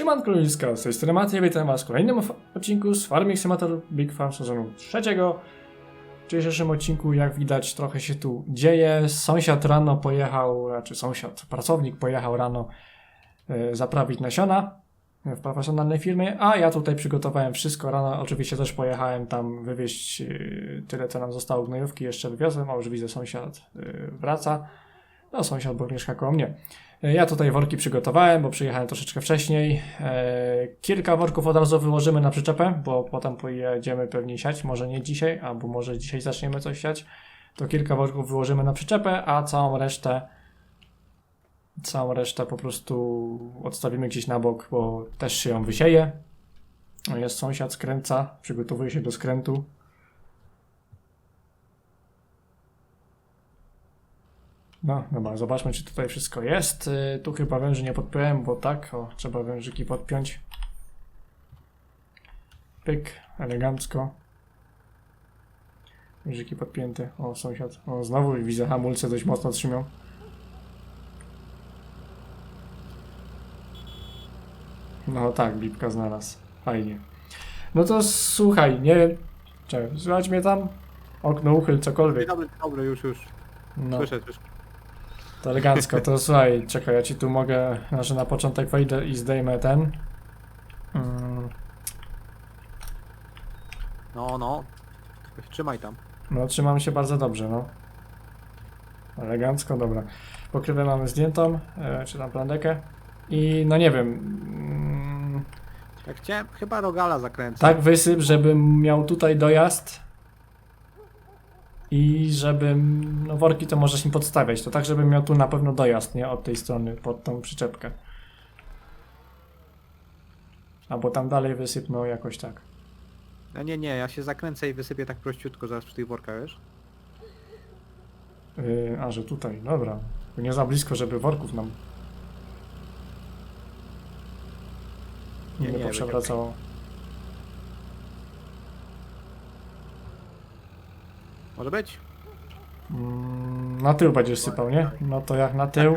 Siemanko Ludziska, z tej strony Maciej, witam was w kolejnym odcinku z Farming Simulator Big Farm sezonu trzeciego. W dzisiejszym odcinku, jak widać, trochę się tu dzieje. Sąsiad rano pojechał, znaczy sąsiad, pracownik pojechał rano e, zaprawić nasiona w profesjonalnej firmie, a ja tutaj przygotowałem wszystko. Rano oczywiście też pojechałem tam wywieźć e, tyle, co nam zostało gnojówki, jeszcze wywiozłem, a już widzę sąsiad e, wraca. No sąsiad, bo mieszka koło mnie. E, Ja tutaj worki przygotowałem, bo przyjechałem troszeczkę wcześniej. E, Kilka worków od razu wyłożymy na przyczepę, bo potem pojedziemy pewnie siać. Może nie dzisiaj, albo może dzisiaj zaczniemy coś siać. To kilka worków wyłożymy na przyczepę, a całą resztę całą resztę po prostu odstawimy gdzieś na bok, bo też się ją wysieje. O, Jest sąsiad, skręca, przygotowuje się do skrętu. No, dobra, zobaczmy, czy tutaj wszystko jest. Y, Tu chyba węży nie podpiąłem, bo tak, o, trzeba wężyki podpiąć. Pyk, elegancko. Wężyki podpięte. O, sąsiad. O, znowu widzę hamulce dość mocno trzymią. No tak, Bipka znalazł. Fajnie. No to słuchaj, nie. Czekaj, słychać mnie tam? Okno uchyl, cokolwiek. dobry, dobry, już, już. No. Słyszę, słyszę. To elegancko, to słuchaj, czekaj, ja ci tu mogę, znaczy na początek wejdę i zdejmę ten. Mm, No, no. Trzymaj tam. no, trzymam się bardzo dobrze, no. Elegancko, dobra. Pokrywę mamy zdjętą, e, czy tam plandekę. I no nie wiem, mm, Jak chciałem, chyba rogala zakręcę. tak wysyp, żebym miał tutaj dojazd. I żebym, no worki to możesz mi podstawiać, to tak, żebym miał tu na pewno dojazd, nie? Od tej strony, pod tą przyczepkę. Albo tam dalej wysyp, no jakoś tak. No nie, nie, ja się zakręcę i wysypię tak prościutko zaraz przy tych workach, wiesz? Yy, a, że tutaj, dobra. Nie za blisko, żeby worków nam nie, Nie, nie, nie, poprzewracało. Może być? Mm, na tył będziesz sypał, nie? No to jak na tył,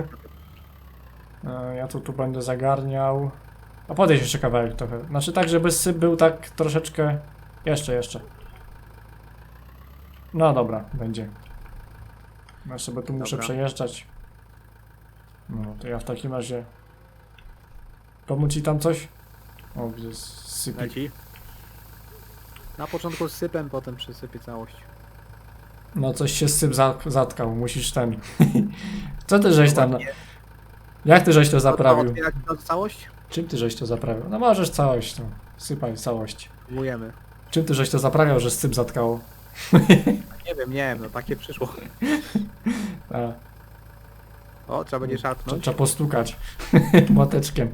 e, ja tu, tu będę zagarniał. A podejdź jeszcze kawałek trochę. Znaczy tak, żeby syp był tak troszeczkę... Jeszcze, jeszcze. No dobra, będzie. Ja sobie tu muszę Dobra. przejeżdżać. No, to ja w takim razie... Pomóc ci tam coś? O, widzę, sypi. Leci. Na początku z sypem, potem przysypię całość. No coś się syp za, zatkał, musisz ten... Co ty żeś tam... Jak ty żeś to zaprawił? To całość? Czym ty żeś to zaprawiał? No możesz całość, no. Sypaj całość. Próbujemy. Czym ty żeś to zaprawiał, że syp zatkało? Nie wiem, nie wiem, no takie przyszło. O, trzeba będzie szarpnąć. trzeba postukać młoteczkiem.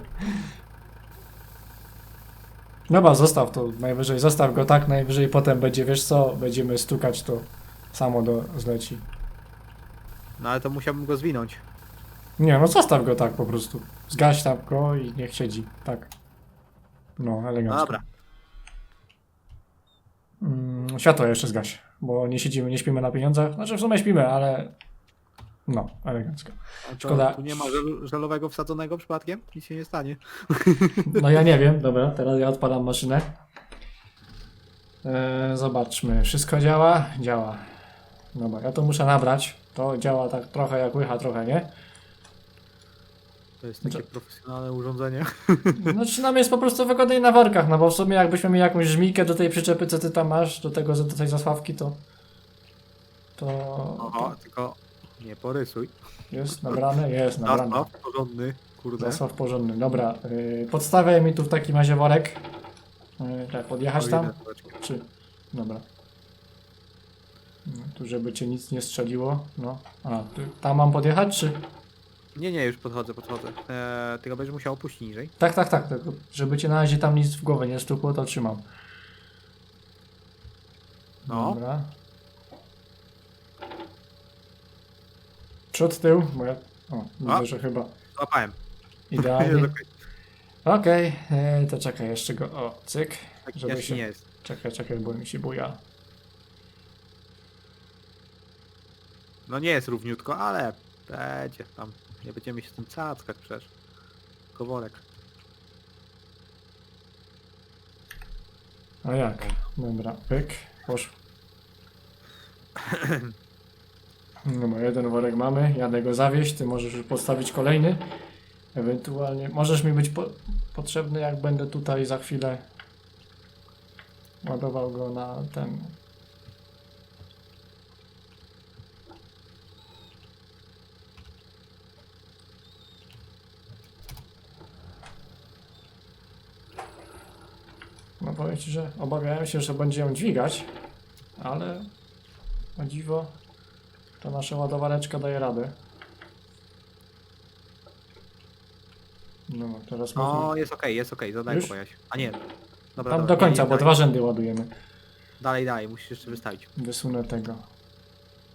Dobra, zostaw to najwyżej, zostaw go tak, najwyżej potem będzie, wiesz co, będziemy stukać to samo do zleci. No ale to musiałbym go zwinąć. Nie, no zostaw go tak po prostu. Zgaś tam go i niech siedzi, tak. No, No elegancko. dobra. Mm, światło jeszcze zgaś, bo nie siedzimy, nie śpimy na pieniądzach. Znaczy w sumie śpimy, ale no, elegancko. A to, Szkoda. Tu nie ma żel żelowego wsadzonego przypadkiem? Nic się nie stanie. No ja nie wiem, dobra, teraz ja odpalam maszynę. Eee, zobaczmy, wszystko działa? Działa. Dobra, ja to muszę nabrać. To działa tak trochę jak łycha, trochę nie. To jest takie profesjonalne urządzenie. Znaczy nam jest po prostu wygodniej na workach, no bo w sumie jakbyśmy mieli jakąś żmijkę do tej przyczepy, co ty tam masz, do tego, do tej zasławki, to... To... Oho, tylko nie porysuj. Jest nabrane? Jest nabrane. Zasław porządny, kurde. Zasław porządny. Dobra, yy, podstawię mi tu w takim razie worek. Yy, tak, podjechać tam? Czy? Dobra. No, tu żeby cię nic nie strzeliło. No. A, tu, tam mam podjechać, czy? Nie, nie, już podchodzę, podchodzę. Eee, tylko będziesz musiał opuścić niżej. Tak, tak, tak. Tylko, żeby cię na razie tam nic w głowę nie stukło, to trzymam. No. Dobra. Przód, tył, bo ja... O, widzę, że chyba Złapałem. idealnie. Okej. E, to czekaj jeszcze go, o, cyk. Taki Żeby się- nie jest. Czekaj, czekaj, bo mi się buja. No nie jest równiutko, ale będzie tam. Nie będziemy się z tym cackać przecież. Koworek. A jak? Dobra, pyk, poszło. Dobra, jeden worek mamy, jadę go zawieźć, ty możesz już postawić kolejny. Ewentualnie, możesz mi być po potrzebny, jak będę tutaj za chwilę ładował go na ten powiem Ci, że obawiałem się, że będzie ją dźwigać, ale o dziwo ta nasza ładowareczka daje radę. No, teraz. O, jest okej, jest okej, zadaj Już? go Jaś. A nie. Dobra, Tam dobra, do końca, nie, bo dalej, dwa rzędy ładujemy. Dalej, dalej, musisz jeszcze wystawić. Wysunę tego.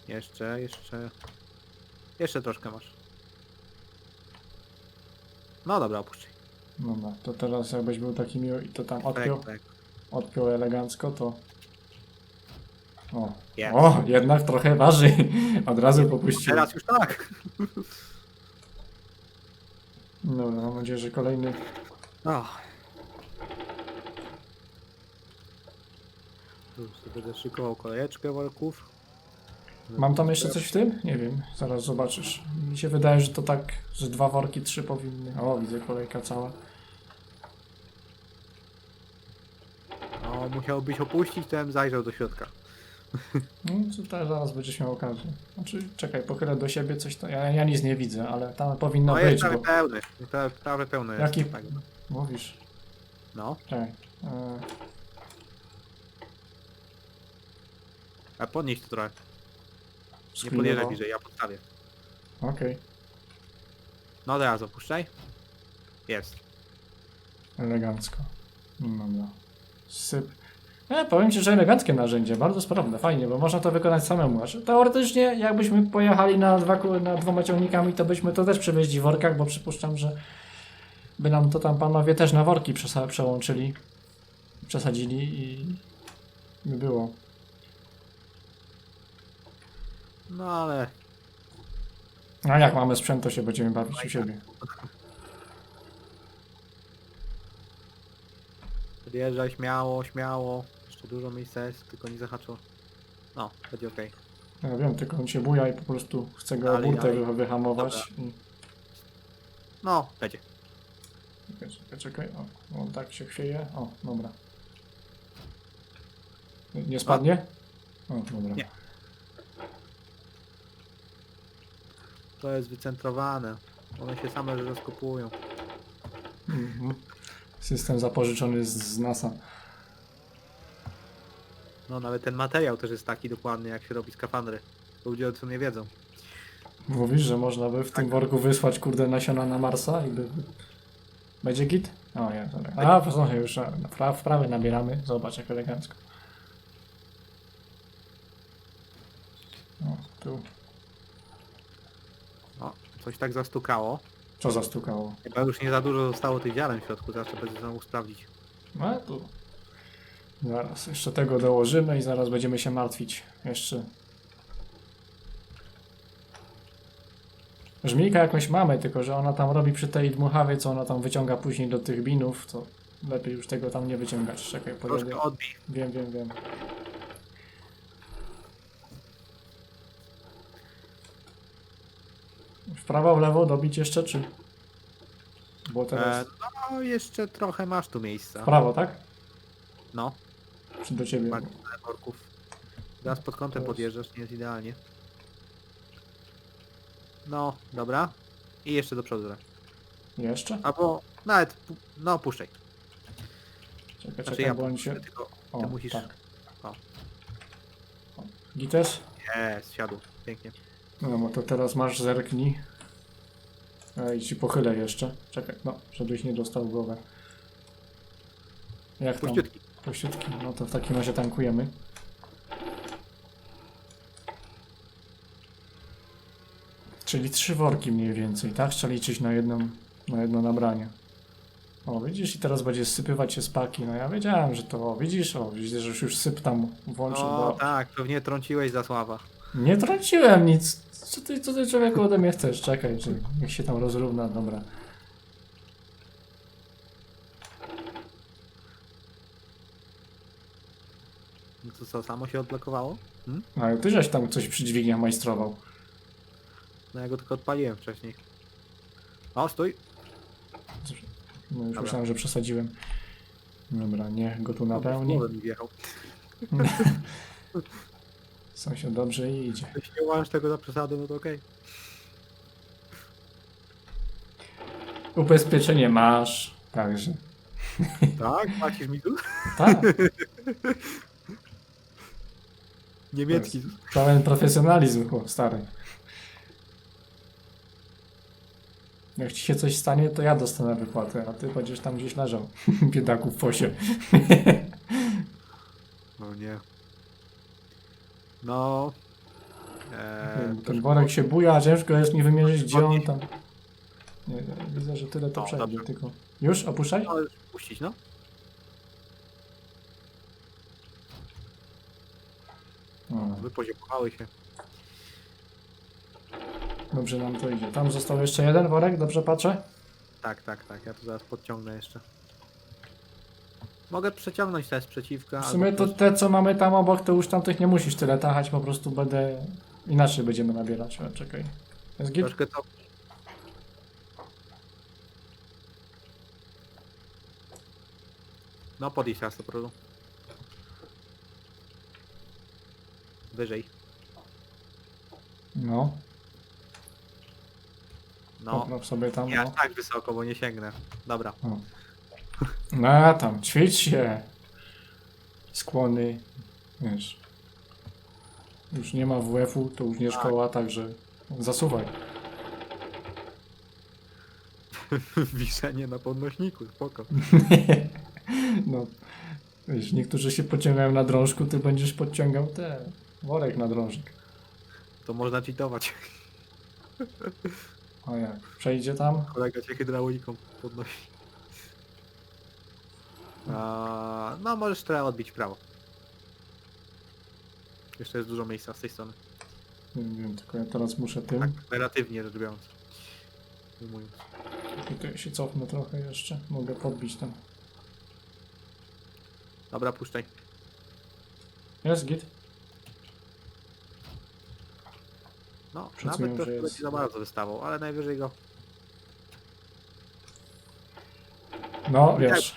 Jeszcze, jeszcze. Jeszcze troszkę masz. No dobra, opuszczaj. Dobra, to teraz jakbyś był taki miły i to tam odpiął, Tak, tak. Odpiął elegancko, to... O, Jest. o, jednak trochę waży. Od razu popuściłem. Teraz już tak. Dobra, mam nadzieję, że kolejny... Sobie będę szykował kolejeczkę worków. Mam tam jeszcze coś w tym? Nie wiem, zaraz zobaczysz. Mi się wydaje, że to tak, że dwa worki, trzy powinny. O, widzę kolejka cała. Musiałbyś opuścić, to bym zajrzał do środka. No, to teraz zaraz będziesz miał okazję. Znaczy, czekaj, pochylę do siebie coś, to ja, ja nic nie widzę, ale tam powinno No jest być, prawie bo... pełny. Prawie, prawie pełny Jaki- jest. Tak. Mówisz, No, czekaj. E, a podnieś to trochę. Nie sklirował. podjeżdżaj bliżej, ja podstawię. Okej, No teraz opuszczaj. Jest. elegancko. No, Dobra. Syp. E, powiem Ci, że eleganckie narzędzie, bardzo sprawne, fajnie, bo można to wykonać samemu. Znaczy, teoretycznie, jakbyśmy pojechali na, dwa, na dwoma ciągnikami, to byśmy to też przewieźli w workach, bo przypuszczam, że by nam to tam panowie też na worki przełączyli, przesadzili i by było. No ale A jak mamy sprzęt, to się będziemy bawić u siebie. Podjeżdżaj śmiało, śmiało. Jeszcze dużo miejsca jest, tylko nie zahaczo. No, będzie okej. Ja wiem, tylko on się buja i po prostu chce go Dalej, burtę dalej. wy- wyhamować. I... No, będzie. Czekaj, czekaj, czekaj. O, on tak się chwieje. O, dobra. Nie- Nie spadnie? O, dobra. Nie. To jest wycentrowane. One się same rozkopują. Mhm. System zapożyczony z, z NASA. No, nawet ten materiał też jest taki dokładny, jak się robi skafandry. Ludzie o tym nie wiedzą. Mówisz, że można by w tym worku wysłać kurde nasiona na Marsa i by... Będzie git? O, nie, dobra. A, posłuchaj, już a, w pra- w prawy nabieramy. Zobacz, jak elegancko. O, tu. O, coś tak zastukało. Co zastukało? Chyba już nie za dużo zostało tych ziaren w środku, zawsze będzie znowu sprawdzić. No tu. Zaraz, jeszcze tego dołożymy i zaraz będziemy się martwić. Jeszcze. Żmijka jakąś mamy, tylko że ona tam robi przy tej dmuchawie, co ona tam wyciąga później do tych binów, to lepiej już tego tam nie wyciągać. Czekaj, podjadę. Troszkę odbij. Wiem, wiem, wiem. W prawo, w lewo dobić jeszcze, czy? Bo teraz E, no, jeszcze trochę masz tu w miejsca. prawo, tak? No, Czy do ciebie? worków. Teraz pod kątem Teraz. podjeżdżasz, nie jest idealnie. No, dobra. I jeszcze do przodu. trochę. Jeszcze? Albo nawet, pu- no puszczaj. Czekaj, Znaczy czekaj, ja bo się... puszczę, tylko O, ty musisz... tak. O. Gites? Jest, siadł. Pięknie. No, bo to teraz masz zerknij. Ej, ci pochylę jeszcze. Czekaj, no, żebyś nie dostał głowę. Jak tam? Puściutki. Puściutki. No to w takim razie tankujemy. Czyli trzy worki mniej więcej, tak? Trzeba liczyć na jedną, na jedno nabranie. O, widzisz, i teraz będzie sypywać się z paki. No ja wiedziałem, że to, o, widzisz, o, widzisz, że już, już syp tam włączył. No bo... tak, pewnie trąciłeś za sława. Nie trąciłem nic. Co ty, co ty człowieku ode mnie chcesz? Czekaj, czy niech się tam rozrówna, dobra. No to co, samo się odblokowało? Hmm? Ale ty żeś tam coś przy dźwigniach majstrował. No ja go tylko odpaliłem wcześniej. O, stój! No już Dobra. myślałem, że przesadziłem. Dobra, niech go tu napełni. mi wjechał. Sąsiad dobrze idzie. Jeśli nie uważasz tego za przesadę, no to okej. Ubezpieczenie masz, także. Tak? Płacisz mi tu? Tak, Niemiecki. pełen profesjonalizm, chłop, stary. Jak ci się coś stanie, to ja dostanę wypłatę, a ty będziesz tam gdzieś leżał. Biedaku w fosie. No nie. No. Eee, Ten worek się buja, a ciężko jest mi wymierzyć, gdzie on tam... Nie, widzę, że tyle to O, przejdzie, dobrze. tylko... Już? Opuszczaj? No, już puścić, no. O, Wypoziomowały się. dobrze nam to idzie. Tam został jeszcze jeden worek, dobrze patrzę? Tak, tak, tak. Ja tu zaraz podciągnę jeszcze. Mogę przeciągnąć te sprzeciwka. W sumie to te, co mamy tam obok, to już tamtych nie musisz tyle tachać, po prostu będę... Inaczej będziemy nabierać, ale czekaj. Jest git? Troszkę to. No podjedź raz do przodu. Wyżej. No, No. popraw sobie tam, Nie aż no. tak wysoko, bo nie sięgnę. Dobra. O. No a tam, ćwicz się. Skłony, wiesz. Już nie ma WF-u, to już nie Tak. szkoła, także zasuwaj. Wiszenie na podnośniku, spoko. no, wiesz, niektórzy się podciągają na drążku, ty będziesz podciągał te worek na drążek. To można cheatować. A jak? Przejdzie tam? Kolega cię hydrauliką podnosi. A, no możesz trochę odbić w prawo. Jeszcze jest dużo miejsca z tej strony. Nie wiem, tylko ja teraz muszę tym. Tak, relatywnie rzecz biorąc. Ujmując. Tutaj się cofnę trochę jeszcze. Mogę podbić tam. Dobra, puszczaj. Jest git? No, Szacuję, nawet troszkę będzie za bardzo wystawał, ale najwyżej go No, I tak- wiesz.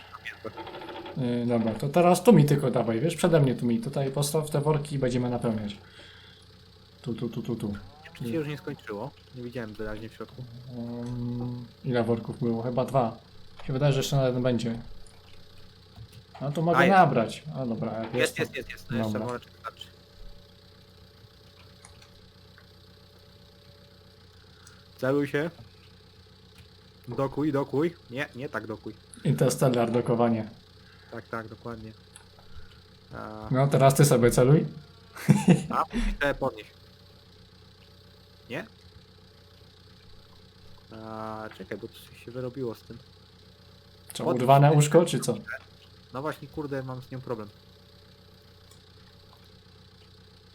Yy, dobra, to teraz tu mi tylko dawaj, wiesz, przede mnie tu mi. Tutaj postaw te worki i będziemy napełniać. Tu, tu, tu, tu, tu. Czy się już nie skończyło? Nie widziałem wyraźnie w środku. Um, ile worków było? Chyba dwa. Się wydaje, że jeszcze na jeden będzie. No to mogę A, jest. nabrać. A dobra, jak Jest, jest. jest, jest. No jeszcze Dobra. woreczek. Celuj się. Dokuj, dokuj. Nie, nie tak dokuj. to Interstellar dokowanie. Tak, tak, dokładnie. A, No teraz ty sobie celuj. a te podnieś. Nie? A, czekaj, bo coś się wyrobiło z tym. Co, Podnieś. urwane łóżko, czy co? No właśnie, kurde, mam z nią problem.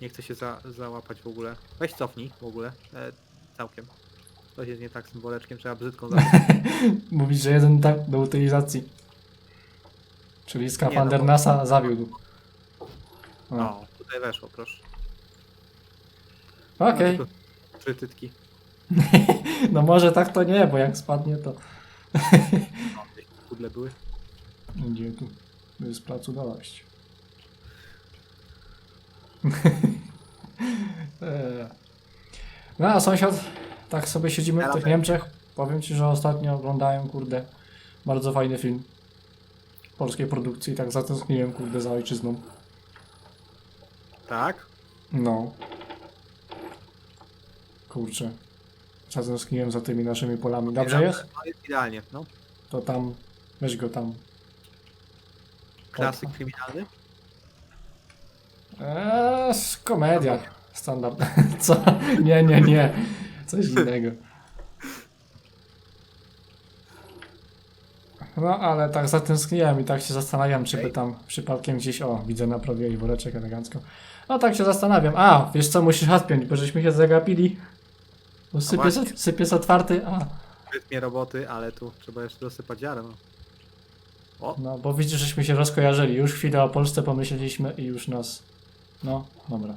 Nie chcę się za, załapać w ogóle. Weź cofnij w ogóle. E, całkiem. Coś jest nie tak z tym woreczkiem, trzeba brzydką zacząć. Mówisz, że jeden tak do utylizacji. Czyli skafander bo- NASA zawiódł. O. O, tutaj weszło, proszę. Okej. No, tylko Trzy tytki. No może tak to nie, bo jak spadnie to... No, pudle były. Gdzie tu? To jest placu. Eee. no a sąsiad, tak sobie siedzimy w tych Niemczech. Powiem ci, że ostatnio oglądałem, kurde, bardzo fajny film polskiej produkcji. Tak zatęskniłem, kurde, za ojczyzną. Tak? No. Kurczę. Zatęskniłem za tymi naszymi polami. Dobrze jest? No jest idealnie, no. To tam, weź go tam. Klasyk kryminalny. Eee, komedia. Standard. Co? Nie, nie, nie. Coś innego. No, ale tak zatęskniłem i tak się zastanawiam, czy by tam przypadkiem gdzieś, o, widzę na prawie i woreczek elegancko. No tak się zastanawiam. A, wiesz co, musisz odpiąć, bo żeśmy się zagapili. Bo syp jest, właśnie. syp jest otwarty, a. Rytmie roboty, ale tu trzeba jeszcze dosypać ziarno. O, No, bo widzisz, żeśmy się rozkojarzyli. Już chwilę o Polsce pomyśleliśmy i już nas... No, dobra.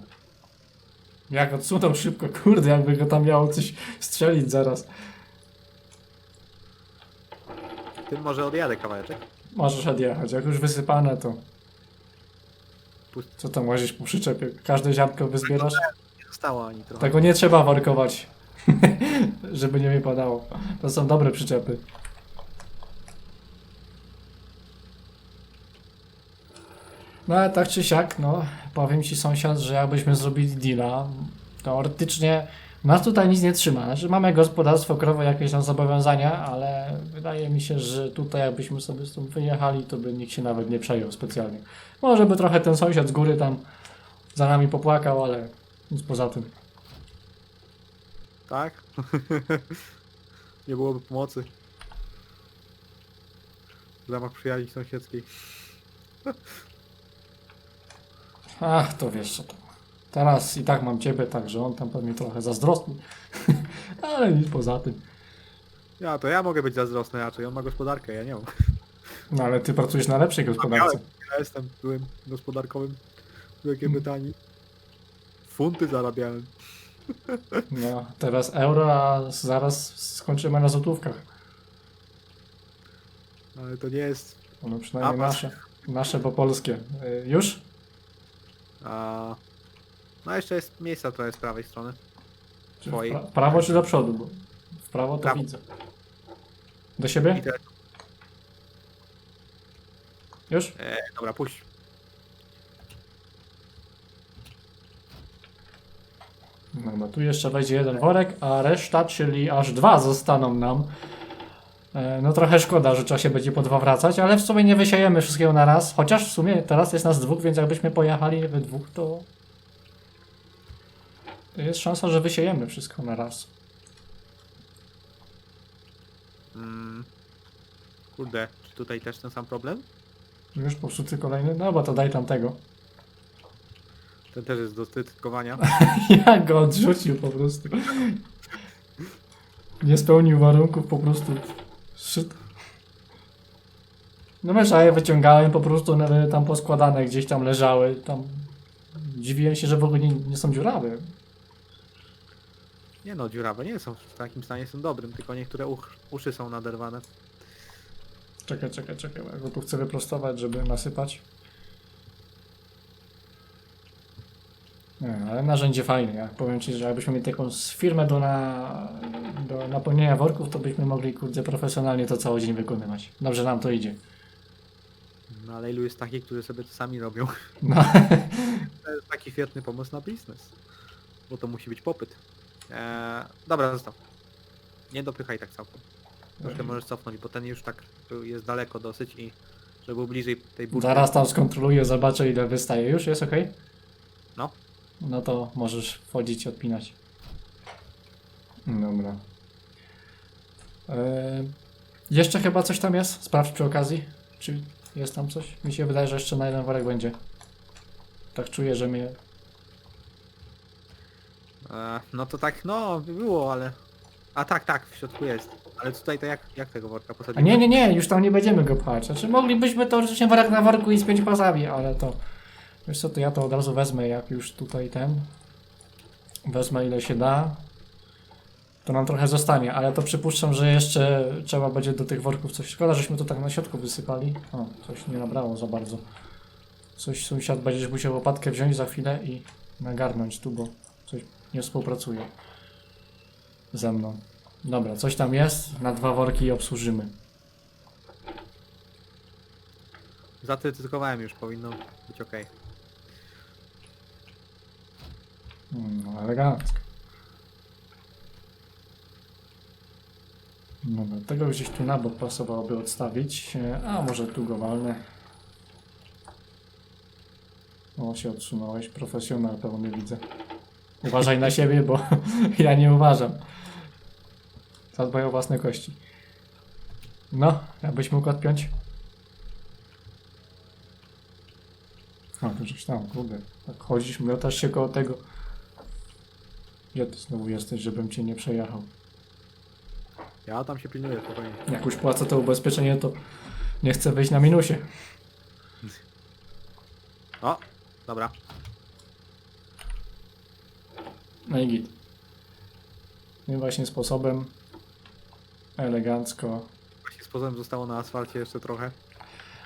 Jak odsunął szybko, kurde, jakby go tam miało coś strzelić zaraz. Tym może odjadę kawałeczek. Możesz odjechać. Jak już wysypane, to... Pust- Co tam łazisz po przyczepie? Każde ziarnko wyzbierasz? Nie zostało ani trochę. Tego nie trzeba workować, żeby nie wypadało. To są dobre przyczepy. No ale tak czy siak, no powiem ci sąsiad, że jakbyśmy zrobili deala, teoretycznie nas tutaj nic nie trzyma. Znaczy mamy gospodarstwo, krowe, jakieś tam zobowiązania, ale wydaje mi się, że tutaj jakbyśmy sobie stąd wyjechali, to by nikt się nawet nie przejął specjalnie. Może by trochę ten sąsiad z góry tam za nami popłakał, ale nic poza tym. Tak? nie byłoby pomocy. W ramach przyjaźni sąsiedzkiej. Ach, to wiesz co to. Teraz i tak mam ciebie, także on tam pewnie trochę zazdrosny. Ale nic poza tym. Ja to ja mogę być zazdrosny raczej, on ma gospodarkę, ja nie mam. No ale ty pracujesz na lepszej gospodarce. Ja jestem byłym gospodarkowym w Wielkiej Brytanii. Funty zarabiałem. No, teraz euro, a zaraz skończymy na złotówkach. Ale to nie jest. No przynajmniej nasze. Nasze, bo polskie. Y, Już? A... No jeszcze jest miejsca trochę z prawej strony. Czy w Twojej. pra prawo czy do przodu? Bo w prawo to Prawo. widzę. Do siebie? I teraz, Już? e, dobra, puść. No tu jeszcze wejdzie jeden worek, a reszta, czyli aż dwa zostaną nam. E, No trochę szkoda, że trzeba się będzie po dwa wracać, ale w sumie nie wysiejemy wszystkiego na raz. Chociaż w sumie teraz jest nas dwóch, więc jakbyśmy pojechali we dwóch, to... jest szansa, że wysiejemy wszystko na raz. Mm. Kurde, czy tutaj też ten sam problem? Już popsuty kolejny? No bo to daj tamtego. Ten też jest do cytkowania. Jak go odrzucił po prostu. Nie spełnił warunków po prostu. Szyd. No wiesz, a ja wyciągałem po prostu, były tam poskładane, gdzieś tam leżały, tam... Dziwiłem się, że w ogóle nie, nie są dziurawe. Nie no, dziurawe nie są w takim stanie, są dobrym, tylko niektóre uch, uszy są naderwane. Czekaj, czekaj, czekaj, bo ja go tu chcę wyprostować, żeby nasypać. Nie, ale narzędzie fajne, ja powiem Ci, że jakbyśmy mieli taką firmę do, na, do napełnienia worków, to byśmy mogli, kurde, profesjonalnie to cały dzień wykonywać. Dobrze nam to idzie. No ale ilu jest takich, którzy sobie to sami robią? No, To jest taki świetny pomysł na biznes. Bo to musi być popyt. Eee, dobra, zostaw. Nie dopychaj tak całkiem. Troszkę możesz cofnąć, bo ten już tak jest daleko dosyć i żeby był bliżej tej burty. zaraz tam skontroluję, zobaczę ile wystaje. Już jest ok? No. No to możesz wchodzić i odpinać. Dobra. Eee, jeszcze chyba coś tam jest? Sprawdź przy okazji. Czy jest tam coś? Mi się wydaje, że jeszcze na jeden worek będzie. Tak czuję, że mnie... Eee, no to tak, no było, ale... A tak, tak, w środku jest. Ale tutaj to jak, jak tego worka A nie, nie, nie, już tam nie będziemy go pchać. Znaczy moglibyśmy teoretycznie worek na worku i z pięć pasami, ale to... Wiesz co, to ja to od razu wezmę, jak już tutaj ten... Wezmę ile się da. To nam trochę zostanie, ale to przypuszczam, że jeszcze trzeba będzie do tych worków coś... Szkoda, żeśmy to tak na środku wysypali. O, coś nie nabrało za bardzo. Coś sąsiad będziesz musiał łopatkę wziąć za chwilę i nagarnąć tu, bo coś nie współpracuje ze mną. Dobra, coś tam jest, na dwa worki obsłużymy. Zacytkowałem już, powinno być ok. No, elegancko. Dobra, tego gdzieś tu na bok pasowałoby odstawić. E, A może tu go walnę. O, się odsunąłeś. Profesjonal pełny widzę. Uważaj na siebie, bo ja nie uważam. Zadbaj o własne kości. No, jakbyś mógł odpiąć. To żeś tam, kurde. Tak chodzisz, miotasz się koło tego. Gdzie ty znowu jesteś, żebym cię nie przejechał? Ja tam się pilnuję spokojnie. Jak już płacę to ubezpieczenie, to Nie chcę wyjść na minusie. O, dobra. No i git. Tym właśnie sposobem elegancko. Właśnie sposobem zostało na asfalcie jeszcze trochę.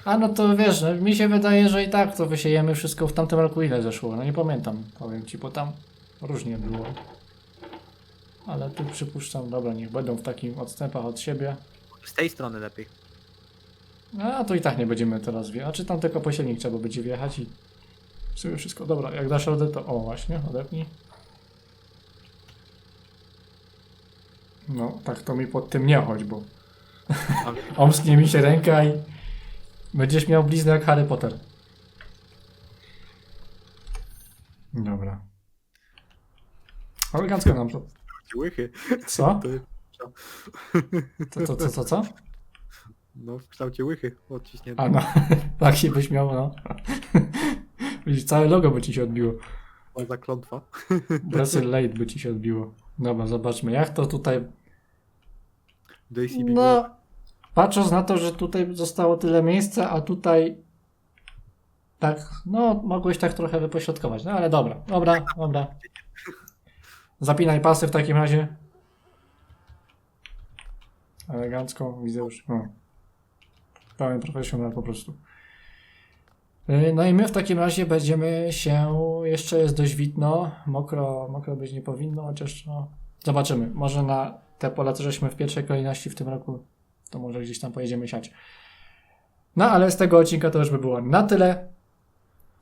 A no to wiesz, no, mi się wydaje, że i tak to wysiejemy wszystko w tamtym roku ile zeszło. No nie pamiętam, powiem ci, bo tam różnie było. Ale tu przypuszczam, dobra, niech będą w takim odstępach od siebie. Z tej strony lepiej. No, A to i tak nie będziemy teraz wjechać. Czy tam tylko posielnik trzeba będzie wjechać i w sumie wszystko. Dobra, jak dasz radę, to o właśnie, odepnij. No, tak to mi pod tym nie chodź, bo omsknie mi się ręka i będziesz miał bliznę jak Harry Potter. Dobra. Elegancko nam to. łychy. Co? Co, co, co, co? co? no, w kształcie łychy odciśnięte. A no, tak się byś miał, no. Widzisz, całe logo by ci się odbiło. O, za klątwa. Brazil Late by ci się odbiło. Dobra, zobaczmy, jak to tutaj. No, patrząc na to, że tutaj zostało tyle miejsca, a tutaj. Tak, no, mogłeś tak trochę wypośrodkować. No ale dobra, dobra, dobra. Zapinaj pasy w takim razie. Elegancko, widzę już. No. Pełen profesjonal po prostu. Yy, No i my w takim razie będziemy się, jeszcze jest dość widno, mokro, mokro być nie powinno, chociaż no, zobaczymy. Może na te pola, co żeśmy w pierwszej kolejności w tym roku, to może gdzieś tam pojedziemy siać. No ale z tego odcinka to już by było na tyle.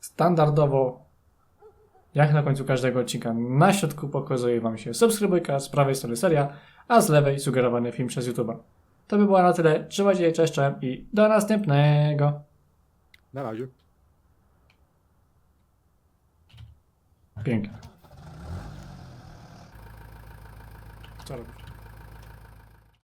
Standardowo, jak na końcu każdego odcinka, na środku pokazuje Wam się subskrybujka, z prawej strony seria, a z lewej sugerowany film przez YouTube'a. To by było na tyle. Trzymajcie się, cześć cześć i do następnego. Na razie. Pięknie. Co robisz?